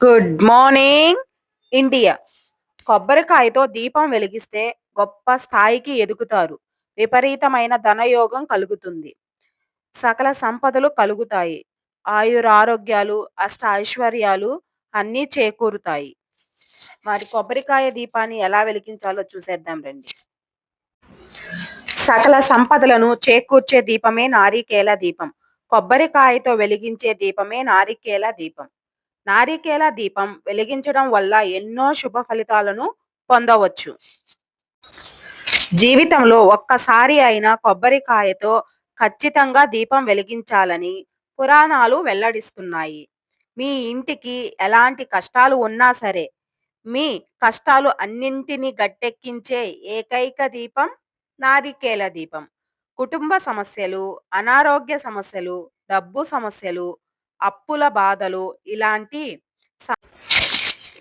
Good morning India కొబ్బరికాయతో దీపం వెలిగిస్తే గొప్ప స్థాయికి ఎదుగుతారు. విపరీతమైన ధనయోగం కలుగుతుంది. సకల సంపదలు కలుగుతాయి. ఆయురారోగ్యాలు అష్ట ఐశ్వర్యాలు అన్నీ చేకూరుతాయి. మరి కొబ్బరికాయ దీపాన్ని ఎలా వెలిగించాలో చూసేద్దాం రండి. సకల సంపదలను చేకూర్చే దీపమే నారికేల దీపం. కొబ్బరికాయతో వెలిగించే దీపమే నారికేల దీపం. నారికేల దీపం వెలిగించడం వల్ల ఎన్నో శుభ ఫలితాలను పొందవచ్చు. జీవితంలో ఒక్కసారి అయినా కొబ్బరికాయతో ఖచ్చితంగా దీపం వెలిగించాలని పురాణాలు వెల్లడిస్తున్నాయి. మీ ఇంటికి ఎలాంటి కష్టాలు ఉన్నా సరే మీ కష్టాలు అన్నింటినీ గట్టెక్కించే ఏకైక దీపం నారికేల దీపం. కుటుంబ సమస్యలు అనారోగ్య సమస్యలు డబ్బు సమస్యలు అప్పుల బాధలు ఇలాంటి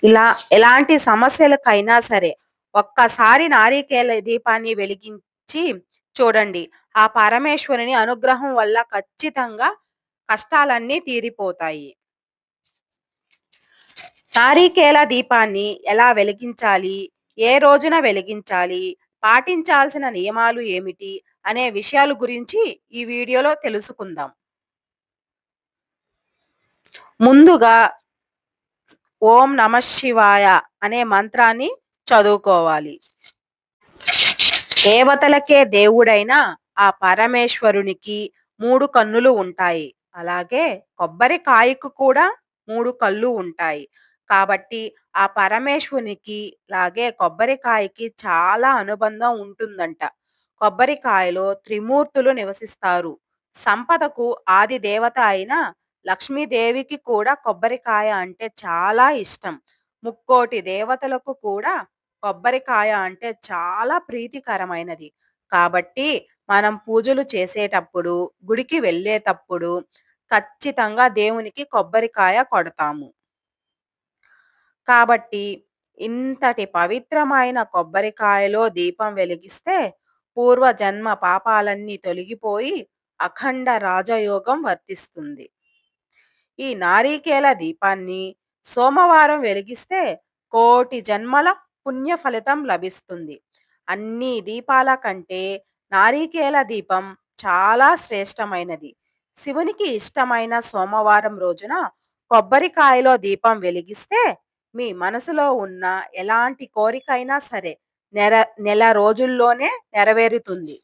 ఇలా ఎలాంటి సమస్యలకైనా సరే ఒక్కసారి నారికేల దీపాన్ని వెలిగించి చూడండి. ఆ పరమేశ్వరుని అనుగ్రహం వల్ల ఖచ్చితంగా కష్టాలన్నీ తీరిపోతాయి. నారికేల దీపాన్ని ఎలా వెలిగించాలి? ఏ రోజున వెలిగించాలి? పాటించాల్సిన నియమాలు ఏమిటి? అనే విషయాల గురించి ఈ వీడియోలో తెలుసుకుందాం. ముందుగా ఓం నమ శివాయ అనే మంత్రాన్ని చదువుకోవాలి. దేవతలకే దేవుడైన ఆ పరమేశ్వరునికి మూడు కన్నులు ఉంటాయి. అలాగే కొబ్బరికాయకు కూడా మూడు కళ్ళు ఉంటాయి. కాబట్టి ఆ పరమేశ్వరునికి లాగే కొబ్బరికాయకి చాలా అనుబంధం ఉంటుందంట. కొబ్బరికాయలో త్రిమూర్తులు నివసిస్తారు. సంపదకు ఆది దేవత అయిన లక్ష్మీదేవికి కూడా కొబ్బరికాయ అంటే చాలా ఇష్టం. ముక్కోటి దేవతలకు కూడా కొబ్బరికాయ అంటే చాలా ప్రీతికరమైనది. కాబట్టి మనం పూజలు చేసేటప్పుడు గుడికి వెళ్ళేటప్పుడు ఖచ్చితంగా దేవునికి కొబ్బరికాయ కొడతాము. కాబట్టి ఇంతటి పవిత్రమైన కొబ్బరికాయలో దీపం వెలిగిస్తే పూర్వజన్మ పాపాలన్నీ తొలగిపోయి అఖండ రాజయోగం వర్తిస్తుంది. ఈ నారీకేల దీపాన్ని సోమవారం వెలిగిస్తే కోటి జన్మల పుణ్య ఫలితం లభిస్తుంది. అన్ని దీపాల కంటే నారీకేల దీపం చాలా శ్రేష్టమైనది. శివునికి ఇష్టమైన సోమవారం రోజున కొబ్బరికాయలో దీపం వెలిగిస్తే మీ మనసులో ఉన్న ఎలాంటి కోరికైనా సరే నెర నెల రోజుల్లోనే నెరవేరుతుంది.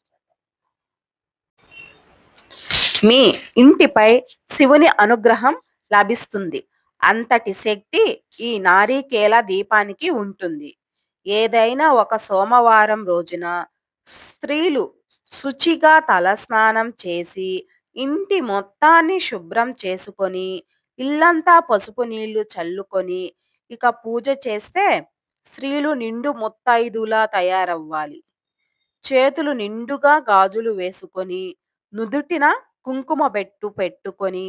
మీ ఇంటిపై శివుని అనుగ్రహం లభిస్తుంది. అంతటి శక్తి ఈ నారీకేల దీపానికి ఉంటుంది. ఏదైనా ఒక సోమవారం రోజున స్త్రీలు శుచిగా తలస్నానం చేసి ఇంటి మొత్తాన్ని శుభ్రం చేసుకొని ఇల్లంతా పసుపు నీళ్ళు చల్లుకొని ఇక పూజ చేస్తే స్త్రీలు నిండు ముత్తైదులా తయారవ్వాలి. చేతులు నిండుగా గాజులు వేసుకొని నుదుటిన కుంకుమ బెట్టు పెట్టుకొని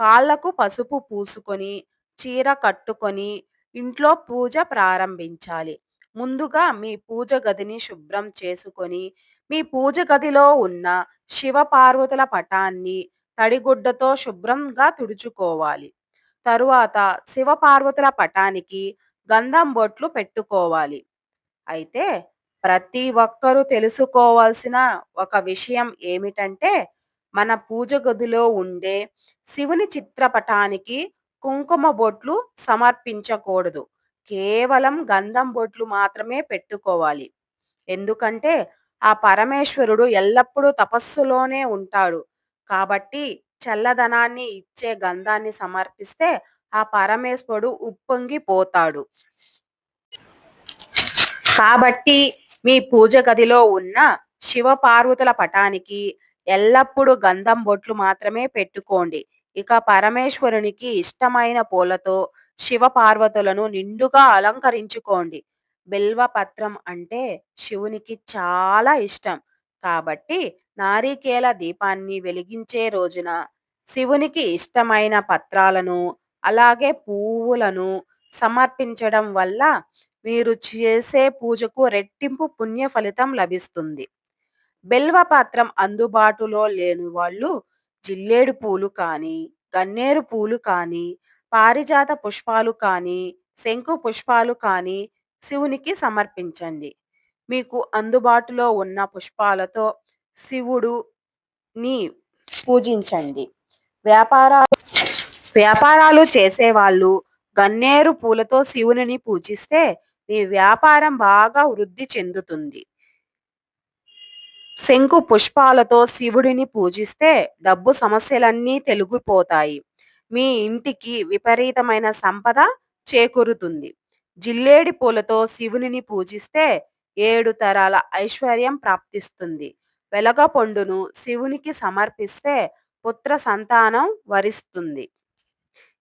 కాళ్ళకు పసుపు పూసుకొని చీర కట్టుకొని ఇంట్లో పూజ ప్రారంభించాలి. ముందుగా మీ పూజ గదిని శుభ్రం చేసుకొని మీ పూజ గదిలో ఉన్న శివ పార్వతుల పటాన్ని తడిగుడ్డతో శుభ్రంగా తుడుచుకోవాలి. తరువాత శివ పార్వతుల పటానికి గంధం బొట్లు పెట్టుకోవాలి. అయితే ప్రతి ఒక్కరూ తెలుసుకోవాల్సిన ఒక విషయం ఏమిటంటే మన పూజ గదిలో ఉండే శివుని చిత్రపటానికి కుంకుమ బొట్లు సమర్పించకూడదు. కేవలం గంధం బొట్లు మాత్రమే పెట్టుకోవాలి. ఎందుకంటే ఆ పరమేశ్వరుడు ఎల్లప్పుడూ తపస్సులోనే ఉంటాడు. కాబట్టి చల్లదనాన్ని ఇచ్చే గంధాన్ని సమర్పిస్తే ఆ పరమేశ్వరుడు ఉప్పొంగిపోతాడు. కాబట్టి మీ పూజ గదిలో ఉన్న శివ పార్వతుల పటానికి ఎల్లప్పుడూ గంధం బొట్లు మాత్రమే పెట్టుకోండి. ఇక పరమేశ్వరునికి ఇష్టమైన పూలతో శివపార్వతులను నిండుగా అలంకరించుకోండి. బిల్వపత్రం అంటే శివునికి చాలా ఇష్టం. కాబట్టి నారికేల దీపాన్ని వెలిగించే రోజున శివునికి ఇష్టమైన పత్రాలను అలాగే పువ్వులను సమర్పించడం వల్ల మీరు చేసే పూజకు రెట్టింపు పుణ్య ఫలితం లభిస్తుంది. బిల్వపత్రం అందుబాటులో లేని వాళ్ళు జిల్లేడు పూలు కానీ గన్నేరు పూలు కానీ పారిజాత పుష్పాలు కానీ శంకు పుష్పాలు కానీ శివునికి సమర్పించండి. మీకు అందుబాటులో ఉన్న పుష్పాలతో శివుడుని పూజించండి. వ్యాపారాలు వ్యాపారాలు చేసేవాళ్ళు గన్నేరు పూలతో శివునిని పూజిస్తే మీ వ్యాపారం బాగా వృద్ధి చెందుతుంది. శంకు పుష్పాలతో శివుడిని పూజిస్తే డబ్బు సమస్యలన్నీ తొలగిపోతాయి. మీ ఇంటికి విపరీతమైన సంపద చేకూరుతుంది. జిల్లేడి పూలతో శివునిని పూజిస్తే ఏడు తరాల ఐశ్వర్యం ప్రాప్తిస్తుంది. వెలగ పండును శివునికి సమర్పిస్తే పుత్ర సంతానం వరిస్తుంది.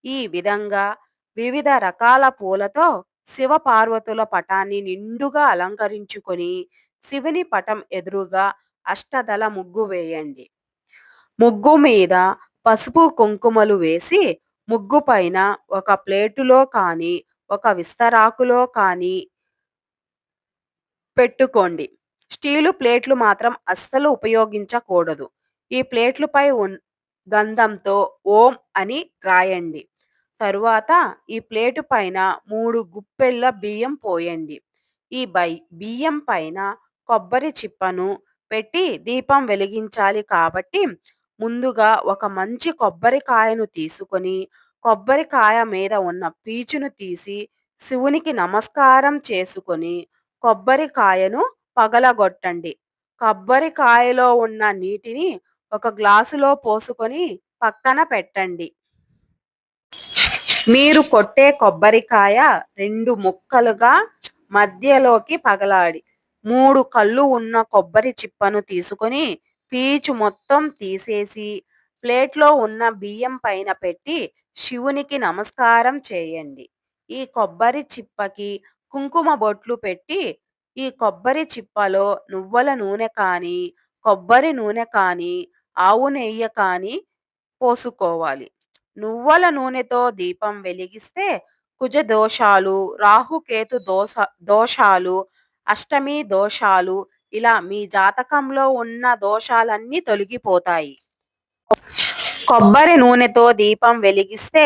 ఈ విధంగా వివిధ రకాల పూలతో శివ పార్వతుల పటాన్ని నిండుగా అలంకరించుకొని శివుని పటం ఎదురుగా అష్టదళ ముగ్గు వేయండి. ముగ్గు మీద పసుపు కుంకుమలు వేసి ముగ్గు పైన ఒక ప్లేటులో కానీ ఒక విస్తరాకులో కానీ పెట్టుకోండి. స్టీలు ప్లేట్లు మాత్రం అస్సలు ఉపయోగించకూడదు. ఈ ప్లేట్లపై గంధంతో ఓం అని రాయండి. తరువాత ఈ ప్లేటు పైన మూడు గుప్పెళ్ళ బియ్యం పోయండి. ఈ బై బియ్యం పైన కొబ్బరి చిప్పను పెట్టి దీపం వెలిగించాలి కాబట్టి ముందుగా ఒక మంచి కొబ్బరికాయను తీసుకొని కొబ్బరికాయ మీద ఉన్న పీచును తీసి శివునికి నమస్కారం చేసుకొని కొబ్బరికాయను పగలగొట్టండి. కొబ్బరికాయలో ఉన్న నీటిని ఒక గ్లాసులో పోసుకొని పక్కన పెట్టండి. మీరు కొట్టే కొబ్బరికాయ రెండు ముక్కలుగా మధ్యలోకి పగలాడి మూడు కళ్ళు ఉన్న కొబ్బరి చిప్పను తీసుకొని పీచు మొత్తం తీసేసి ప్లేట్లో ఉన్న బియ్యం పైన పెట్టి శివునికి నమస్కారం చేయండి. ఈ కొబ్బరి చిప్పకి కుంకుమ బొట్లు పెట్టి ఈ కొబ్బరి చిప్పలో నువ్వుల నూనె కానీ కొబ్బరి నూనె కానీ ఆవు నెయ్యి కానీ పోసుకోవాలి. నువ్వుల నూనెతో దీపం వెలిగిస్తే కుజ దోషాలు రాహుకేతు దోష దోషాలు అష్టమి దోషాలు ఇలా మీ జాతకంలో ఉన్న దోషాలన్నీ తొలగిపోతాయి. కొబ్బరి నూనెతో దీపం వెలిగిస్తే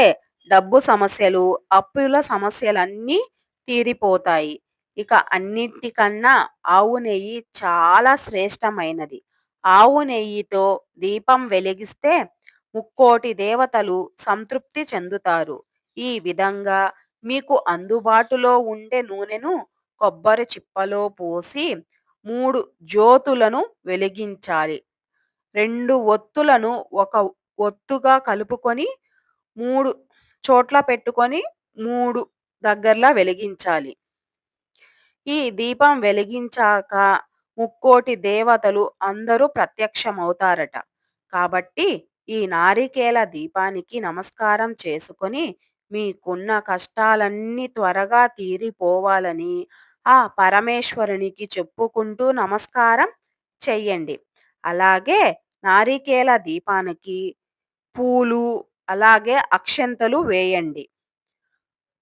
డబ్బు సమస్యలు అప్పుల సమస్యలన్నీ తీరిపోతాయి. ఇక అన్నిటికన్నా ఆవు నెయ్యి చాలా శ్రేష్టమైనది. ఆవు నెయ్యితో దీపం వెలిగిస్తే ముక్కోటి దేవతలు సంతృప్తి చెందుతారు. ఈ విధంగా మీకు అందుబాటులో ఉండే నూనెను కొబ్బరి చిప్పలో పోసి మూడు జ్యోతులను వెలిగించాలి. రెండు ఒత్తులను ఒక ఒత్తుగా కలుపుకొని మూడు చోట్ల పెట్టుకొని మూడు దగ్గరలా వెలిగించాలి. ఈ దీపం వెలిగించాక ముక్కోటి దేవతలు అందరూ ప్రత్యక్షమవుతారట. కాబట్టి ఈ నారికేల దీపానికి నమస్కారం చేసుకొని మీకున్న కష్టాలన్నీ త్వరగా తీరిపోవాలని ఆ పరమేశ్వరునికి చెప్పుకుంటూ నమస్కారం చెయ్యండి. అలాగే నారికేల దీపానికి పూలు అలాగే అక్షంతలు వేయండి.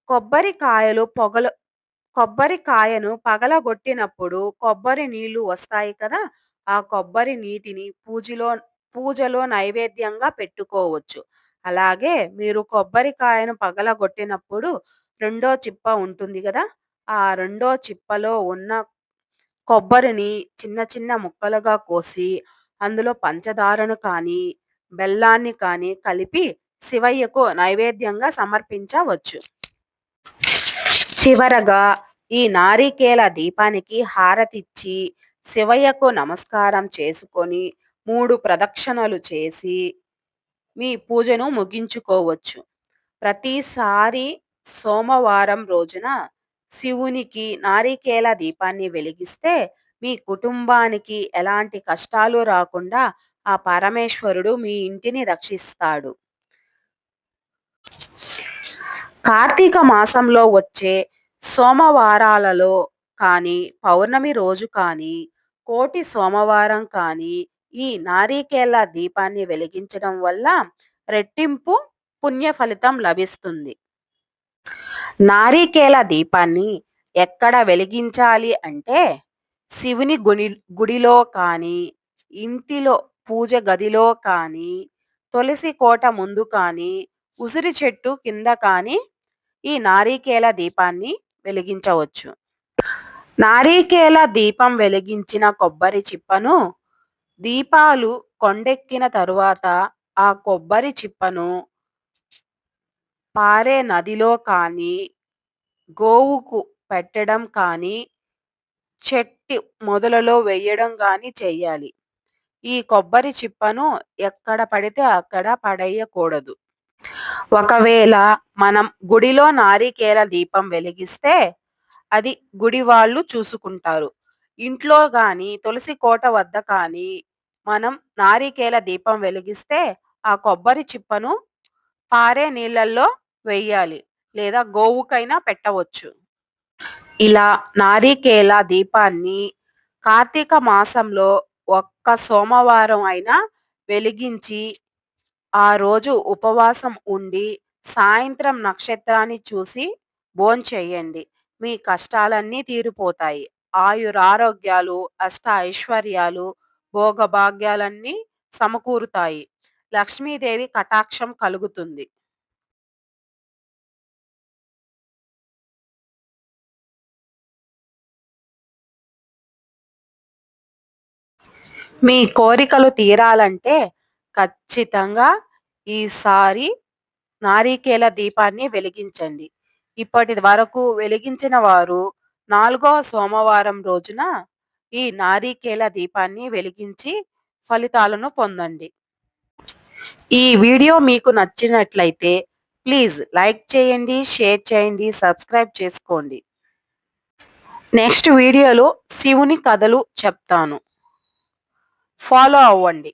కొబ్బరికాయలు పొగలు కొబ్బరికాయను పగలగొట్టినప్పుడు కొబ్బరి నీళ్ళు వస్తాయి కదా ఆ కొబ్బరి నీటిని పూజలో పూజలో నైవేద్యంగా పెట్టుకోవచ్చు. అలాగే మీరు కొబ్బరికాయను పగలగొట్టినప్పుడు రెండో చిప్ప ఉంటుంది కదా ఆ రెండో చిప్పలో ఉన్న కొబ్బరిని చిన్న చిన్న ముక్కలుగా కోసి అందులో పంచదారను కానీ బెల్లాన్ని కానీ కలిపి శివయ్యకు నైవేద్యంగా సమర్పించవచ్చు. చివరగా ఈ నారికేల దీపానికి హారతిచ్చి శివయ్యకు నమస్కారం చేసుకొని మూడు ప్రదక్షిణలు చేసి మీ పూజను ముగించుకోవచ్చు. ప్రతిసారి సోమవారం రోజున శివునికి నారికేల దీపాన్ని వెలిగిస్తే మీ కుటుంబానికి ఎలాంటి కష్టాలు రాకుండా ఆ పరమేశ్వరుడు మీ ఇంటిని రక్షిస్తాడు. కార్తీక మాసంలో వచ్చే సోమవారాలలో కానీ పౌర్ణమి రోజు కానీ కోటి సోమవారం కానీ ఈ నారికేల దీపాన్ని వెలిగించడం వల్ల రెట్టింపు పుణ్య ఫలితం లభిస్తుంది. నారికేల దీపాన్ని ఎక్కడ వెలిగించాలి అంటే శివుని గుడి గుడిలో కానీ ఇంటిలో పూజ గదిలో కానీ తులసి కోట ముందు కానీ ఉసిరి చెట్టు కింద కానీ ఈ నారికేల దీపాన్ని వెలిగించవచ్చు. నారికేల దీపం వెలిగించిన కొబ్బరి చిప్పను దీపాలు కొండెక్కిన తరువాత ఆ కొబ్బరి చిప్పను పారే నదిలో కానీ గోవుకు పెట్టడం కానీ చెట్టు మొదలలో వేయడం కానీ చెయ్యాలి. ఈ కొబ్బరి చిప్పను ఎక్కడ పడితే అక్కడ పడేయకూడదు. ఒకవేళ మనం గుడిలో నారికేల దీపం వెలిగిస్తే అది గుడి వాళ్ళు చూసుకుంటారు. ఇంట్లో కానీ తులసి కోట వద్ద కానీ మనం నారికేల దీపం వెలిగిస్తే ఆ కొబ్బరి చిప్పను పారే నీళ్ళల్లో వెయ్యాలి. లేదా గోవుకైనా పెట్టవచ్చు. ఇలా నారికేల దీపాన్ని కార్తీక మాసంలో ఒక్క సోమవారం అయినా వెలిగించి ఆ రోజు ఉపవాసం ఉండి సాయంత్రం నక్షత్రాన్ని చూసి భోంచేయండి మీ కష్టాలన్నీ తీరిపోతాయి. ఆయురారోగ్యాలు అష్ట ఐశ్వర్యాలు భోగభాగ్యాలన్నీ సమకూరుతాయి. లక్ష్మీదేవి కటాక్షం కలుగుతుంది. మీ కోరికలు తీరాలంటే ఖచ్చితంగా ఈసారి నారికేల దీపాన్ని వెలిగించండి. ఇప్పటి వరకు వెలిగించిన వారు నాలుగవ సోమవారం రోజున ఈ నారికేల దీపాన్ని వెలిగించి ఫలితాలను పొందండి. ఈ వీడియో మీకు నచ్చినట్లయితే ప్లీజ్ లైక్ చేయండి షేర్ చేయండి సబ్స్క్రైబ్ చేసుకోండి. నెక్స్ట్ వీడియోలో శివుని కథలు చెప్తాను. ఫాలో అవ్వండి.